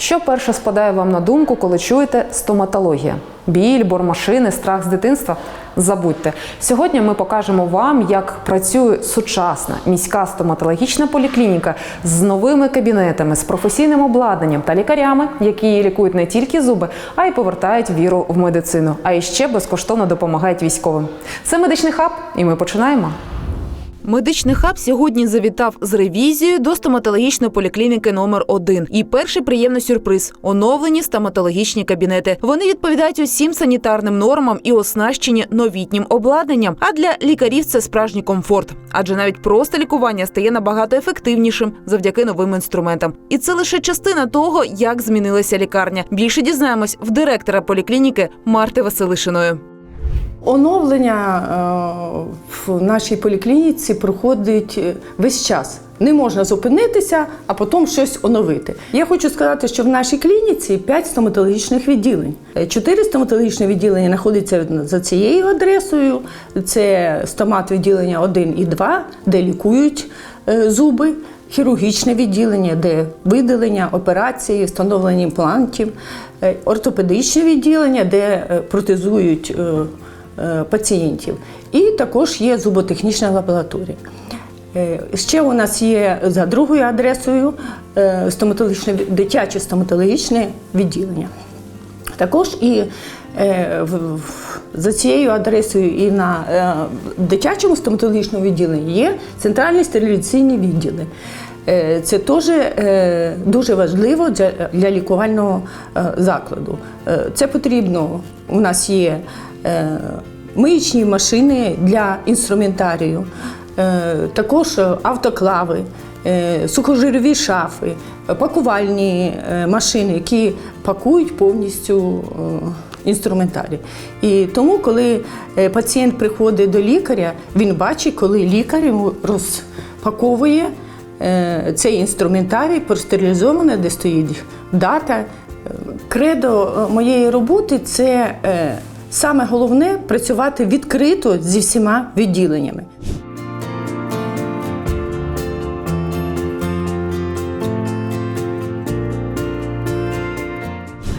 Що перше спадає вам на думку, коли чуєте стоматологія? Біль, бормашини, страх з дитинства? Забудьте. Сьогодні ми покажемо вам, як працює сучасна міська стоматологічна поліклініка з новими кабінетами, з професійним обладнанням та лікарями, які лікують не тільки зуби, а й повертають віру в медицину. А іще безкоштовно допомагають військовим. Це медичний хаб, і ми починаємо. Медичний хаб сьогодні завітав з ревізією до стоматологічної поліклініки номер 1 І перший приємний сюрприз оновлені стоматологічні кабінети. Вони відповідають усім санітарним нормам і оснащені новітнім обладнанням. А для лікарів це справжній комфорт, адже навіть просто лікування стає набагато ефективнішим завдяки новим інструментам. І це лише частина того, як змінилася лікарня. Більше дізнаємось в директора поліклініки Марти Василишиної. Оновлення е, в нашій поліклініці проходить е, весь час. Не можна зупинитися, а потім щось оновити. Я хочу сказати, що в нашій клініці 5 стоматологічних відділень. Е, Чотири стоматологічні відділення знаходяться за цією адресою. Це стомат відділення 1 і 2, де лікують зуби. Хірургічне відділення, де видалення, операції, встановлення імплантів, ортопедичне відділення, де протезують пацієнтів. І також є зуботехнічна лабораторія. Е, Ще у нас є за другою адресою е, стоматологічне, дитяче стоматологічне відділення. Також і е, за цією адресою і на е, дитячому стоматологічному відділенні є центральні стерилізаційні відділи. Е, Це теж е, дуже важливо для, лікувального е, закладу. Е, Це потрібно. У нас є е, миючні машини для інструментарію, е, також автоклави, е, сухожирові шафи, пакувальні е, машини, які пакують повністю е, інструментарій. І тому, коли е, пацієнт приходить до лікаря, він бачить, коли лікар розпаковує е, цей інструментарій, простерилізований, де стоїть дата. Е, Кредо е, моєї роботи це е, саме головне працювати відкрито зі всіма відділеннями.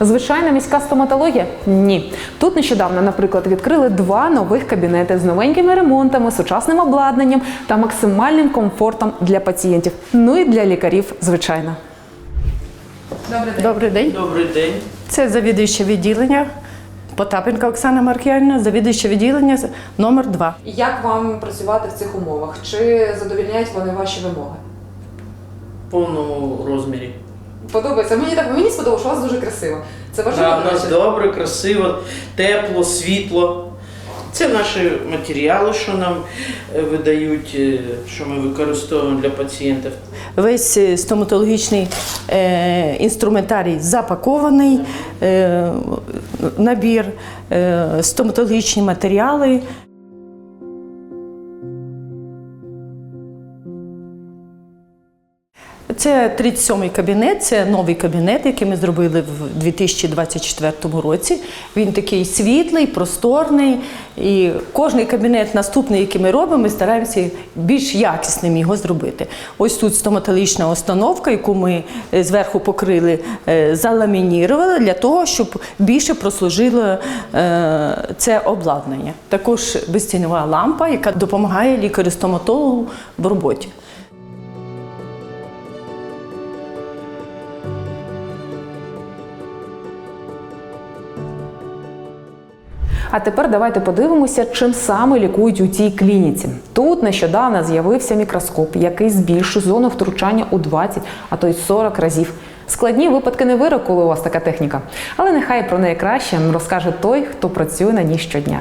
Звичайна міська стоматологія? Ні. Тут нещодавно, наприклад, відкрили два нових кабінети з новенькими ремонтами, сучасним обладнанням та максимальним комфортом для пацієнтів. Ну і для лікарів, звичайно. Добрий день. Добрий день. Це завідуюче відділення Потапенка Оксана Маркіянівна, завідуюча відділення номер 2 Як вам працювати в цих умовах? Чи задовільняють вони ваші вимоги? В повному розмірі. Подобається. Мені так мені сподобалося, що у вас дуже красиво. Це Да, у нас добре, красиво, тепло, світло. Це наші матеріали, що нам е, видають, е, що ми використовуємо для пацієнтів. Весь е, стоматологічний інструментарій запакований, набір, стоматологічні матеріали. Це 37-й кабінет, це новий кабінет, який ми зробили в 2024 році. Він такий світлий, просторний. І кожний кабінет наступний, який ми робимо, ми стараємося більш якісним його зробити. Ось тут стоматологічна установка, яку ми е, зверху покрили, е, заламінірували для того, щоб більше прослужило е, це обладнання. Також безцінова лампа, яка допомагає лікарю-стоматологу в роботі. А тепер давайте подивимося, чим саме лікують у цій клініці. Тут нещодавно з'явився мікроскоп, який збільшує зону втручання у 20, а то й 40 разів. Складні випадки не вирок, коли у вас така техніка, але нехай про неї краще розкаже той, хто працює на ній щодня.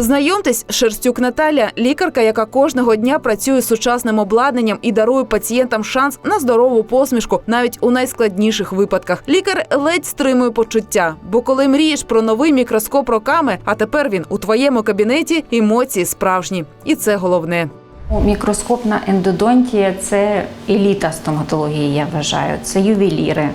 Знайомтесь, Шерстюк Наталя, лікарка, яка кожного дня працює з сучасним обладнанням і дарує пацієнтам шанс на здорову посмішку навіть у найскладніших випадках. Лікар ледь стримує почуття, бо коли мрієш про новий мікроскоп роками, а тепер він у твоєму кабінеті, емоції справжні, і це головне. Мікроскопна ендодонтія це еліта стоматології, я вважаю. Це ювеліри.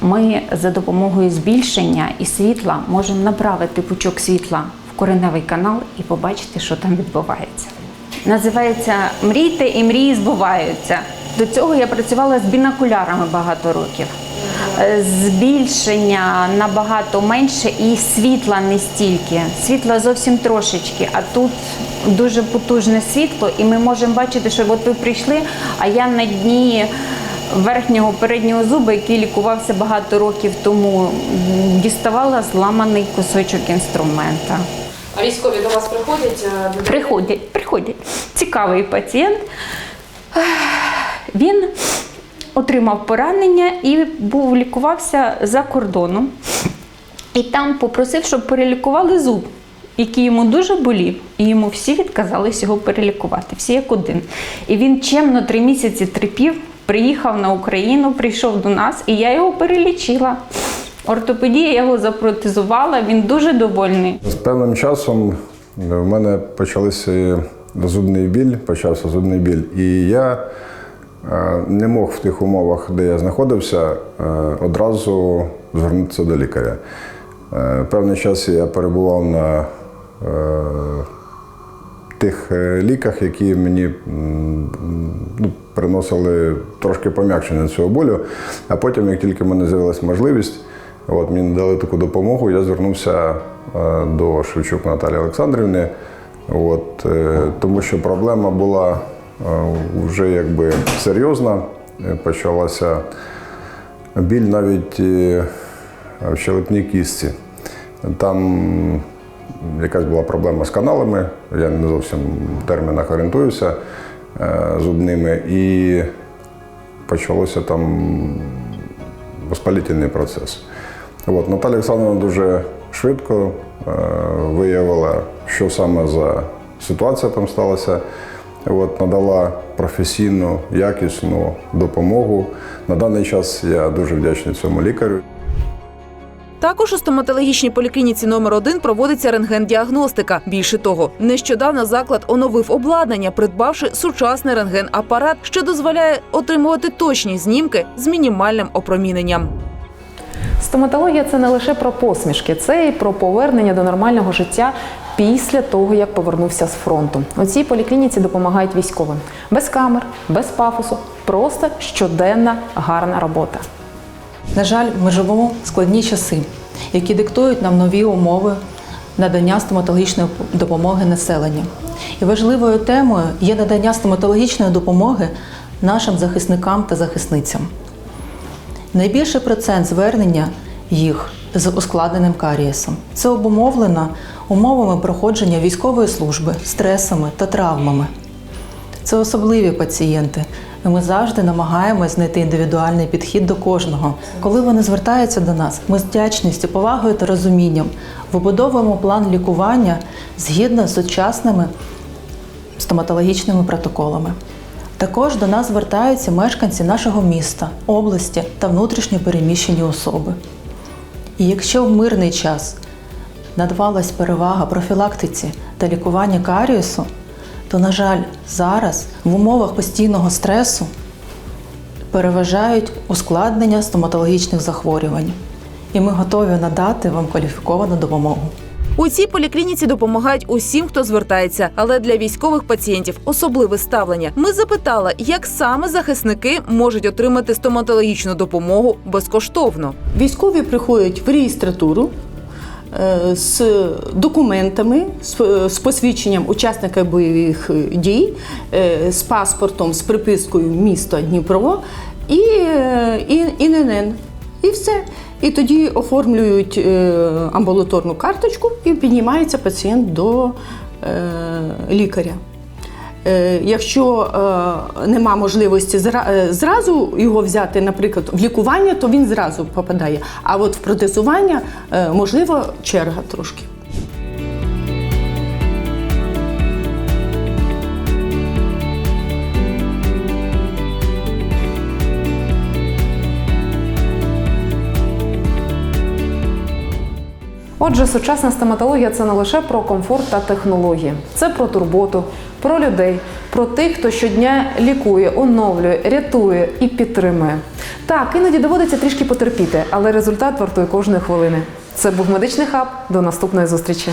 Ми за допомогою збільшення і світла можемо направити пучок світла кореневий канал і побачити, що там відбувається. Називається Мрійте і мрії збуваються. До цього я працювала з бінокулярами багато років. Е, Збільшення набагато менше і світла не стільки. Світла зовсім трошечки, а тут дуже потужне світло, і ми можемо бачити, що от ви прийшли, а я на дні верхнього переднього зуба, який лікувався багато років тому, діставала зламаний кусочок інструмента. А військові до вас приходять? Приходять, приходять. Цікавий пацієнт. Він отримав поранення і був лікувався за кордоном. І там попросив, щоб перелікували зуб, який йому дуже болів. І йому всі відказались його перелікувати, всі як один. І він чемно три місяці терпів, приїхав на Україну, прийшов до нас, і я його перелічила. Ортопедія його запротезувала, він дуже довольний. З певним часом в мене почався зубний біль, почався зубний біль. І я е, не мог в тих умовах, де я знаходився, е, одразу звернутися до лікаря. Е, Певний час я перебував на е, тих е, ліках, які мені ну, приносили трошки пом'якшення цього болю. А потім, як тільки в мене з'явилася можливість, от, мені надали таку допомогу, я звернувся е, до Шевчук Наталії Олександрівни, от, е, тому що проблема була е, вже якби серйозна. Почалася біль навіть в щелепній кістці. Там якась була проблема з каналами, я не зовсім в термінах орієнтуюся зубними, і почалося там воспалительний процес. От, Наталя Олександровна дуже швидко е, виявила, що саме за ситуація там сталася. От, надала професійну, якісну допомогу. На даний час я дуже вдячний цьому лікарю. Також у стоматологічній поліклініці номер 1 проводиться рентген-діагностика. Більше того, нещодавно заклад оновив обладнання, придбавши сучасний рентген-апарат, що дозволяє отримувати точні знімки з мінімальним опроміненням. Стоматологія це не лише про посмішки, це і про повернення до нормального життя після того, як повернувся з фронту. У цій поліклініці допомагають військовим без камер, без пафосу, просто щоденна гарна робота. На жаль, ми живемо в складні часи, які диктують нам нові умови надання стоматологічної допомоги населенню. І важливою темою є надання стоматологічної допомоги нашим захисникам та захисницям. Найбільший процент звернення їх з ускладненим карієсом. Це обумовлено умовами проходження військової служби, стресами та травмами. Це особливі пацієнти. і Ми завжди намагаємось знайти індивідуальний підхід до кожного. Коли вони звертаються до нас, ми з вдячністю, повагою та розумінням вибудовуємо план лікування згідно з сучасними стоматологічними протоколами. Також до нас звертаються мешканці нашого міста, області та внутрішньо переміщені особи. І якщо в мирний час надавалась перевага профілактиці та лікуванню карієсу, то, на жаль, зараз в умовах постійного стресу переважають ускладнення стоматологічних захворювань. І ми готові надати вам кваліфіковану допомогу. У цій поліклініці допомагають усім, хто звертається, але для військових пацієнтів особливе ставлення. Ми запитали, як саме захисники можуть отримати стоматологічну допомогу безкоштовно. Військові приходять в реєстратуру е, з документами, з- з посвідченням учасника бойових дій, е, з паспортом, з припискою міста Дніпро і, е, і ІНН. І все. І тоді оформлюють е, амбулаторну карточку і піднімається пацієнт до е, лікаря. Е, Якщо нема можливості зра- зразу його взяти, наприклад, в лікування, то він зразу попадає. А от в протезування можливо черга трошки. Отже, сучасна стоматологія це не лише про комфорт та технології, це про турботу, про людей, про тих, хто щодня лікує, оновлює, рятує і підтримує. Так, іноді доводиться трішки потерпіти, але результат вартує кожної хвилини. Це був медичний хаб. До наступної зустрічі.